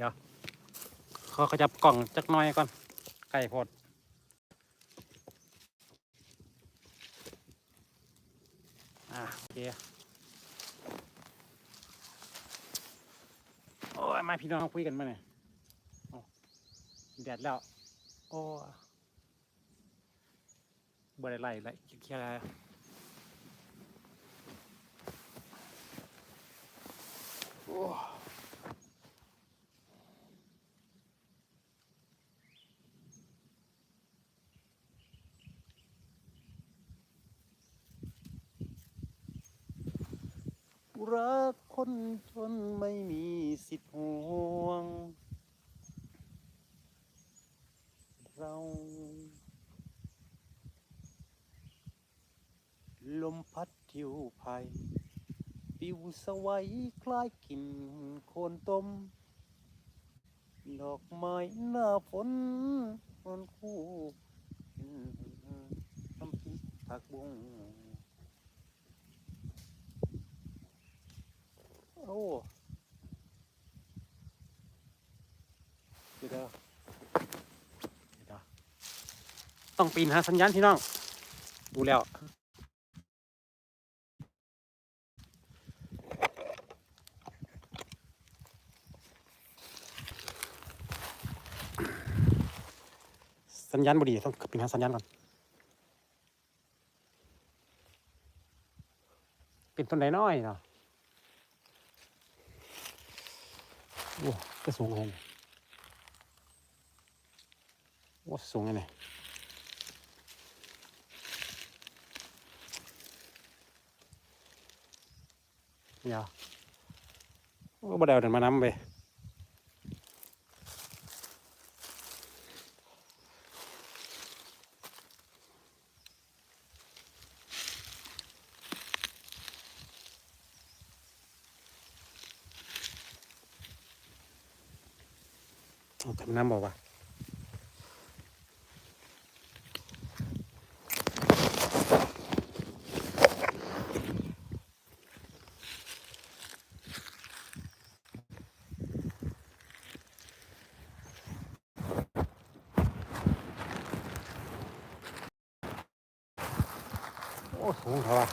ดี๋ยวขอขยับกล่องจักน้อยก่อน ไก่พดอะโอเคโอ้ยมาพี่น้องคุยกันมาเนี่ยแดดแล้ว โอ้บ่ได้ไล่ไล่เคลียร์อะไรโอ้ รัก คนจนไม่มีสิทธิ์ห่วง เรา ลมพัดทิวไผ่ปิวสวัยคล้ายกลิ่นโคนต้ม ดอกไม้หน้าฝนมันคู่น้ำพริกผักบุ้ง โอ้เดี๋ยวเดี๋ยวเดี๋ยวต้องปีนหาสัญญาณพี่น้อง ดูแล้วสัญญาณบดีต้องปีนหาสัญญาณก่อนป็นต้นไหนน้อยเนาะ โอ้ก็สูงเลยโอ้สูงเลยเนี่ยวโอ้บ่ได้เอาเดินมาน้ำไปเอาแต่มา นำบอกว่าโอ้สูงเท่าว่า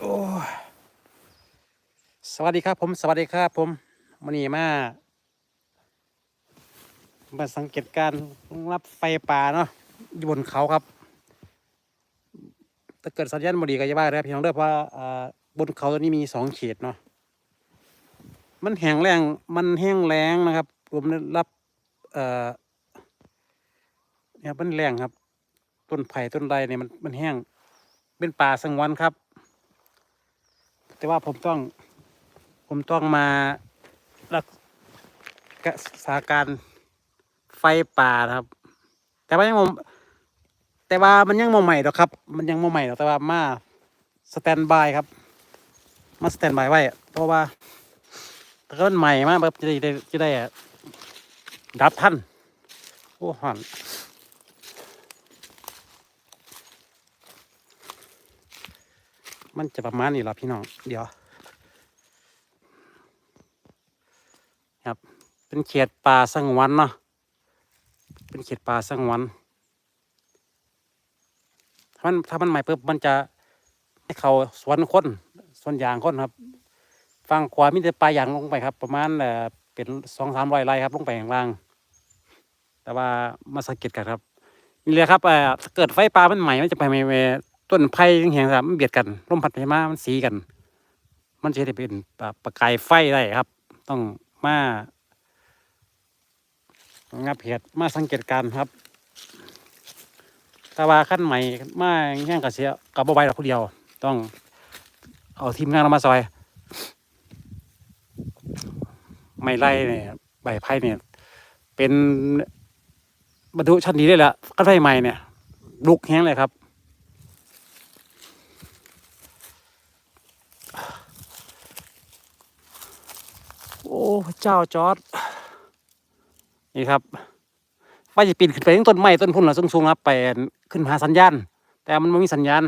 โอ้ย สวัสดีครับผมสวัสดีครับผมมันนี้มามาสังเกตการรับไฟป่าเนาะอยู่บนเขาครับถ้าเกิดสัญญาณบดีก็จะว่าแล้วพี่น้องเด้อเพราะบนเขาตัวนี้มีสองเขตเนาะมันแห้งแรงมันแห้งแล้งนะครับผมรับเอ่อเนี่ยมันแรงครับ ต้นไผ่ต้นไรเนี่ยมันมันแห้งเป็นป่าสังวนครับ แต่ว่าผมต้อง ผมต้องมารักษาการไฟป่านะครับ แต่ว่ายังมแต่ว่ามันยังมใหม่หรอกครับ มันยังมใหม่หรอกแต่ว่ามาสแตนบายครับ มาสแตนบายไว้อะเพราะว่าถ้าเกิดมันใหม่มากจะได้จะได้จะได้อะดับท่านโอ้หันมันจะประมาณนี้ละพี่น้อง เดี๋ยว ครับเป็นเขตป่าสงวนเนาะเป็นเขตป่าสงวนถ้ามันถ้ามันใหม่ปุ๊บมันจะให้เขาสวนคนสวนยางคนครับฝั่งขวามีแต่ปลายางลงไปครับ ประมาณเอ่อเป็นสองสามร้อยไร่ครับลงไปข้างล่าง แต่ว่ามาสังเกตกันครับนี่เลยครับเอ่อเกิดไฟป่ามันใหม่มันจะไปไม่ต้นไผ่แห้งครับมันเบียดกันลมพัดไปมามันสีกัน มันจะได้เป็นปะประกายไฟได้ครับ ต้อง มางับเหตุมาสังเกตการครับถ้าว่าขั้นใหม่มาแย่งกับเสียกับบ่ไหวหรอกผู้เดียว ต้องเอาทีมงานเรามาซอยไม่ไล่เนี่ยใบไผ่เนี่ย เป็นบรรทุชั้นดีได้แหละก็ไฟใหม่เนี่ยลุกแห้งเลยครับ โอ้พระ เจ้าจอร์ดนี่ครับว่าจะปีนขึ้นไปถึงต้นไม้ต้นพุ่นหรือสูงๆครับไปขึ้นหาสัญญาณ แต่มันไม่มีสัญญาณ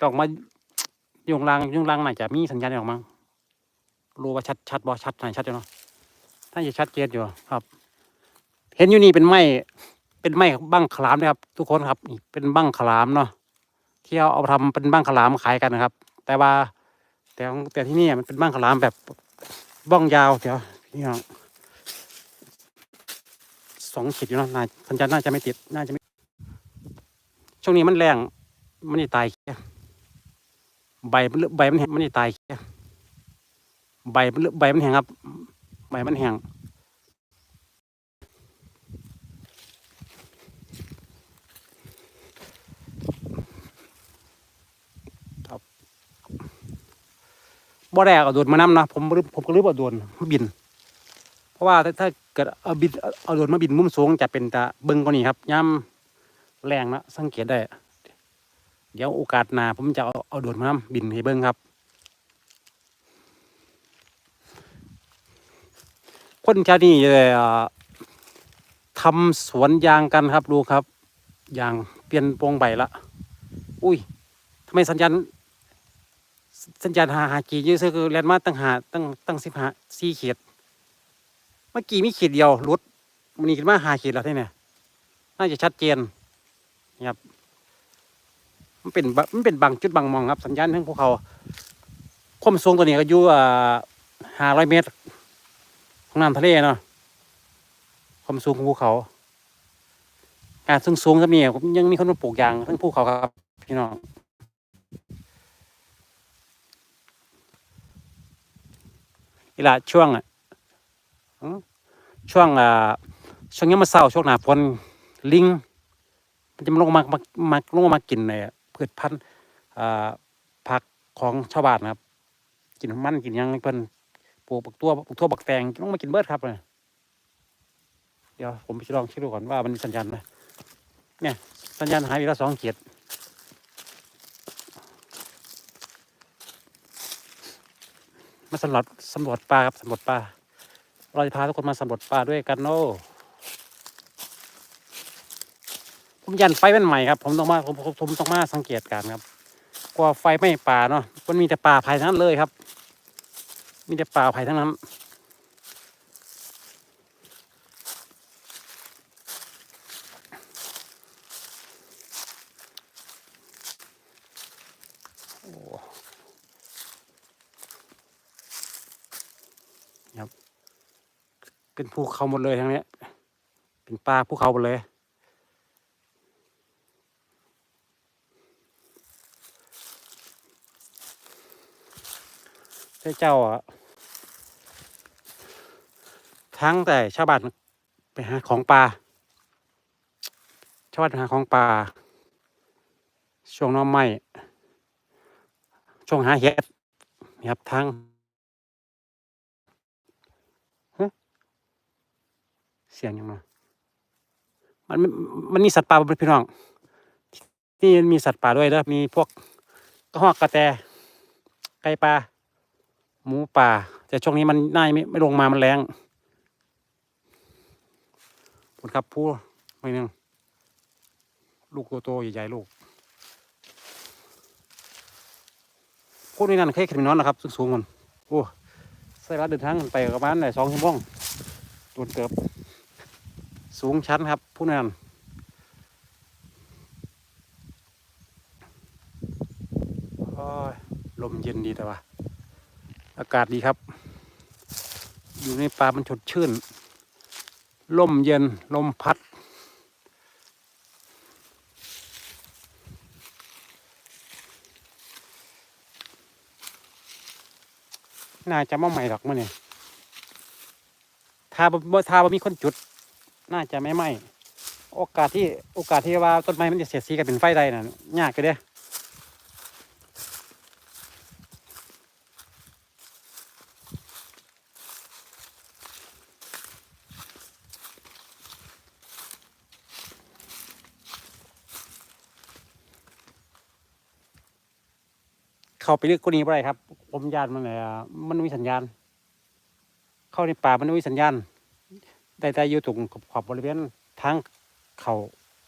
ต้องมายุงลางยุงลางน่าจะมีสัญญาณออกมั้งรู้ว่าชัดชัดบ่ชัดไหนชัดอยู่เนาะน่าจะชัดเจนอยู่ครับ เห็นอยู่นี่เป็นไม้เป็นไม้บั้งขลามนะครับ ทุกคนครับนี่เป็นบั้งขลามเนาะที่เอาเอาทำเป็นบั้งขลามขายกันนะครับ แต่ว่าแต่ของแต่ที่นี่มันเป็นบั้งขลามแบบ บ้องยาวเดี๋ยวพี่น้องสองขีดอยู่เนาะนายสัญญาณน่าจะไม่ติดน่าจะไม่ช่วงนี้มันแรงมันนี่ตายแค่ใบมันเลือใบมันแห้งมันนี่ตายแค่ใบมันเลือใบมันแห้งครับ ใบมันแห้ง บ่ได้เอาโดรนมานำนะผมผมก็ลืมเอาโดรนมาบิน เพราะว่าถ้าถ้าเกิดเอาบินเอาโดรนมาบินมุมสูงจะเป็นตาเบิงกว่านี้ครับย่ำแรงนะสังเกตได้ เดี๋ยวโอกาสหน้าผมจะเอาเอาโดรนมานำบินให้เบิ้งครับ คนชานี่เอ่อทำสวนยางกันครับดูครับยางเปลี่ยนโปรงใบละอุ้ยทำไมสัญญาณ สัญญาณหาหากีเยอะเสือคือแลนด์มาตั้งหาตั้งตั้งสิบหาสี่เขีดเมื่อกี้มีเขีดเดียวรุดมันนี่ขึ้นมาหาเขีดแล้วที่เนี่ยน่าจะชัดเจนนะครับมันเป็นมันเป็นบางจุดบางมองครับ สัญญาณทั้งภูเขาความสูงตัวนี้ก็อยู่ห้าร้อยเมตร ของน้ำทะเลเนาะความสูงของภูเขาการสูงสูงครับนี่ยังมีคนมาปลูกยางทั้งภูเขาครับ พี่น้อง เวลาช่วงอะช่วงอ่าช่วงนี้มาเศร้าช่วงหนาฝนลิงมันจะมาลงมามามาลงมากินในพืชพันธุ์ผักของชาวบ้านนะครับ กินมันกินยังเพิ่นปลูกบักตัวบักทั่วบักแตงลงมากินเบิดครับเลยเดี๋ยวผมไปลองเช็คดูก่อนว่ามันมีสัญญาณไหมเนี่ยสัญญาณหายไปแล้วสองเกียรมา สำรวจสำรวจปลาครับสำรวจปลาเราจะพาทุกคนมาสำรวจปลาด้วยกันโน่ผมยันไฟมันใหม่ครับผมต้องมาผมผมต้องมาสังเกตการครับกว่าไฟไม่ป่าเนาะมันมีแต่ป่าไผ่ทั้งนั้นเลยครับ มีแต่ป่าไผ่ทั้งนั้นโอ้ครับ เป็นภูเขาหมดเลยทั้งนี้เป็นป่าภูเขาหมดเลยเจ้าเจ้าอะทั้งแต่ชาวบ้านไปหาของป่าชาวบ้านไปหาของป่าช่วงน้อไม้ช่วงหาเห็ดนี่ครับทั้งฮะ เสียงยังไงมันมันมันมีสัตว์ป่าพี่น้องนี่มีสัตว์ป่าด้วยแล้วมีพวกกระหอกกระแตไก่ป่าหมูป่า แต่ช่วงนี้มันน่าไม่ไม่ลงมามันแรงผลครับผู้ไม่นึงลูกโตๆใหญ่ๆลูกพวกนี้นั่นเคยขึ้นนอนนะครับ สูงๆมันโอ้ใส่รัดเดินทางไปกับบ้านได้สองชั่วโมงโดนเติบ สูงชั้นครับ ผู้นั้นลมเย็นดีแต่ว่า อากาศดีครับ อยู่ในป่ามันสดชื่น ลมเย็นลมพัด น่าจะมาใหม่หรอกมื่อนี่ถ้าบ่ถ้าบ่มีคนจุด น่าจะไม่ไหม้โอกาสที่โอกาสที่ว่าต้นไม้มันจะเสียดสีกันเป็นไฟได้น่ะยากเลยเด้เข้าไปลึกกว่านี้บ่ได้ครับผมยานมันเลยมันมีสัญญาณ เข้าในป่ามันมีสัญญาณ ได้แต่อยู่ตรงขอบบริเวณทางเขา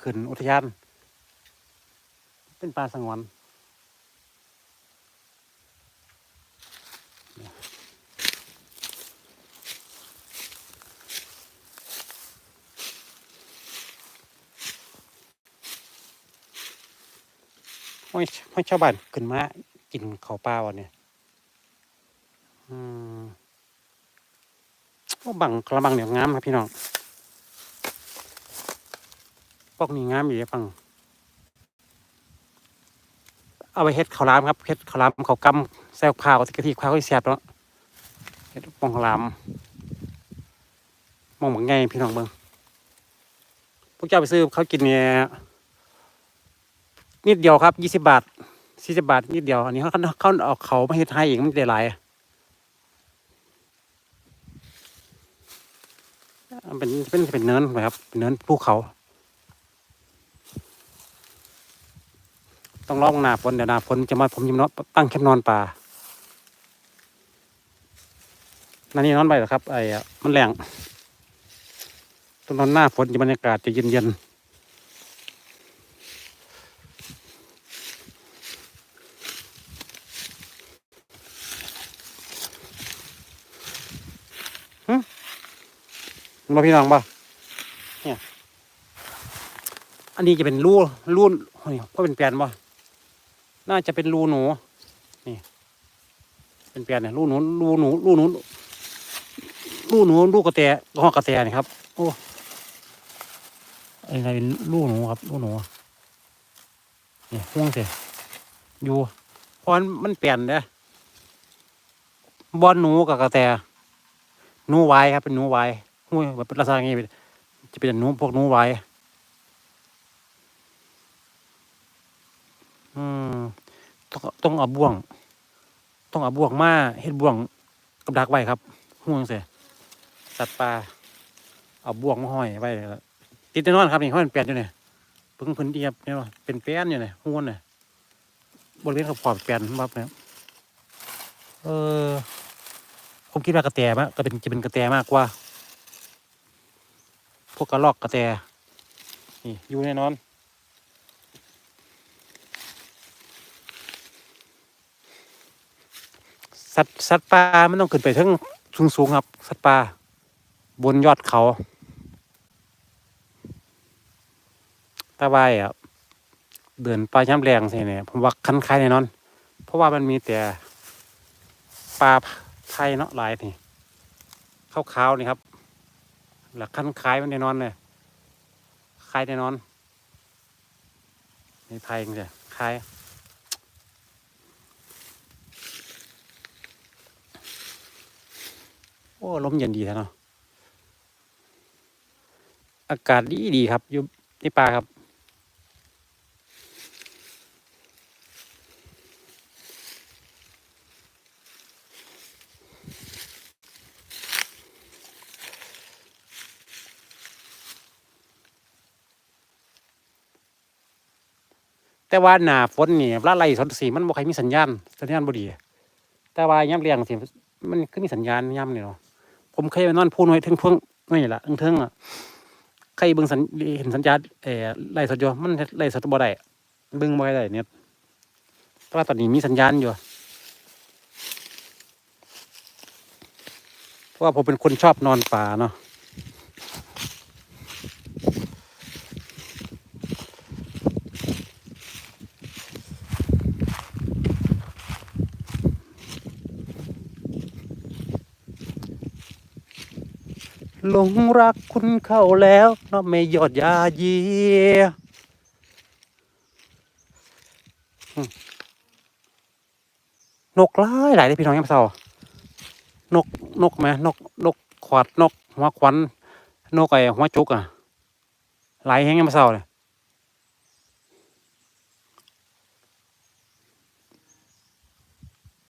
ขึ้นอุทยาน เป็นป่าสงวนห้อยห้อยชาวบ้านขึ้นมากินข้าวเปล่าเนี่ยอืม โอ้บังกระบังเนี่ยงามครับพี่น้องพวกนี้งามอยู่เลยฟัง เอาไปเฮ็ดข้าวลามครับเฮ็ดข้าวลามข้าวกำแซวข้าวกะทิข้าวก็แซ่บเนาะเฮ็ดปองข้าวลามมองบักไงพี่น้องเบิ่งพวกเจ้าไปซื้อเขากินเนี่ยนิดเดียวครับยี่สิบบาทสี่สิบบาทนิดเดียวอันนี้เขาเขาเอาเขามาเฮ็ดให้เองมันได้หลายมัน เป็นเป็นเป็นเนินนะครับ เป็นเนินภูเขา ต้องรองหน้าฝนเดี๋ยวหน้าฝนจะมาผมยิมนอนตั้งแคมป์นอนป่านั่นนี่นอนไปเหรอครับไอ้มันแรงต้องนอนหน้าฝนจะบรรยากาศจะเย็นเย็น มาพี่น้องป่ะเนี่ย อันนี้จะเป็นรูรูโอ้ยก็เป็นแปลนป่ะน่าจะเป็นรูหนู นี่ เป็นเปลี่ยนเนี่ยรูหนูรูหนูรูหนูรูหนูรูกระแตห้อกระแตนี่ครับ โอ้อะไรเป็นรูหนูครับรูหนูนี่ห่วงเสียอยู่เพราะมันเปลี่ยนเด้บอลหนูกับกระแตหนูไว้ครับเป็นหนูไว้ ห้วยแบบลักษณะอย่างนี้จะเป็นหนูพวกหนูไว้อืมต้องต้องเอาบ่วง ต้องเอาบ่วงมาเฮ็ดบ่วงกับดักไว้ครับห่วงเสียสัตว์ป่าเอาบ่วงมาห้อยไว้ติดแน่นอนครับนี่ห้อยเป็นแปดอยู่เนี่ยเพิ่งพื้นที่ครับเนี่ยเป็นแป้นอยู่เนี่ยห่วงเนี่ยบริเวณขอบขอบแปนบับเนี่ยเออผมคิดว่ากระแตมากก็เป็นจะเป็นกระแตมากกว่า พวกกระลอกกระแตนี่อยู่แน่นอน สัตว์สัตว์ป่ามันต้องขึ้นไปถึงสูงสูงๆครับ สัตว์ป่าบนยอดเขาตาบายอะเดินป่าย้ำแรงใช่เนี่ยผมว่าคันคายแน่นอน เพราะว่ามันมีแต่ปลาไทยเนาะหลายนี่ขาวๆนี่ครับ หลักคันคายมันแน่นอนเลยคายแน่นอนในไทยเองเลยคายโอ้ลมเย็นดีแท้เนาะอากาศดีดีครับอยู่ในป่าครับ แต่ว่าหนาฝนนี่ละไล่สนสีมันบ่ใครมีสัญญาณ สัญญาณบ่ดี แต่ว่าย่ำเรียงสิมันก็มีสัญญาณย่ำนี่เนาะผมเคยไปนอนพูนไว้ถึงเพิ่งนี่แหละเทิงอะใครเบิ่งสัญเห็นสัญญาณเอ่อไล่สดอยู่มันไล่สดบ่ได้เบิ่งบ่ได้เนี่ยแต่ว่าตอนนี้มีสัญญาณอยู่เพราะว่าผมเป็นคนชอบนอนป่าเนาะ หลงรักคุณเข้าแล้วเนาะไม่ยอดยาเยียนกหลายหลายเลยพี่น้องยังเศร้านกนกไหมนกนกขวัดนกหัวควันนกไอหัวจุกอะหลายแห้งยังเศร้าเลย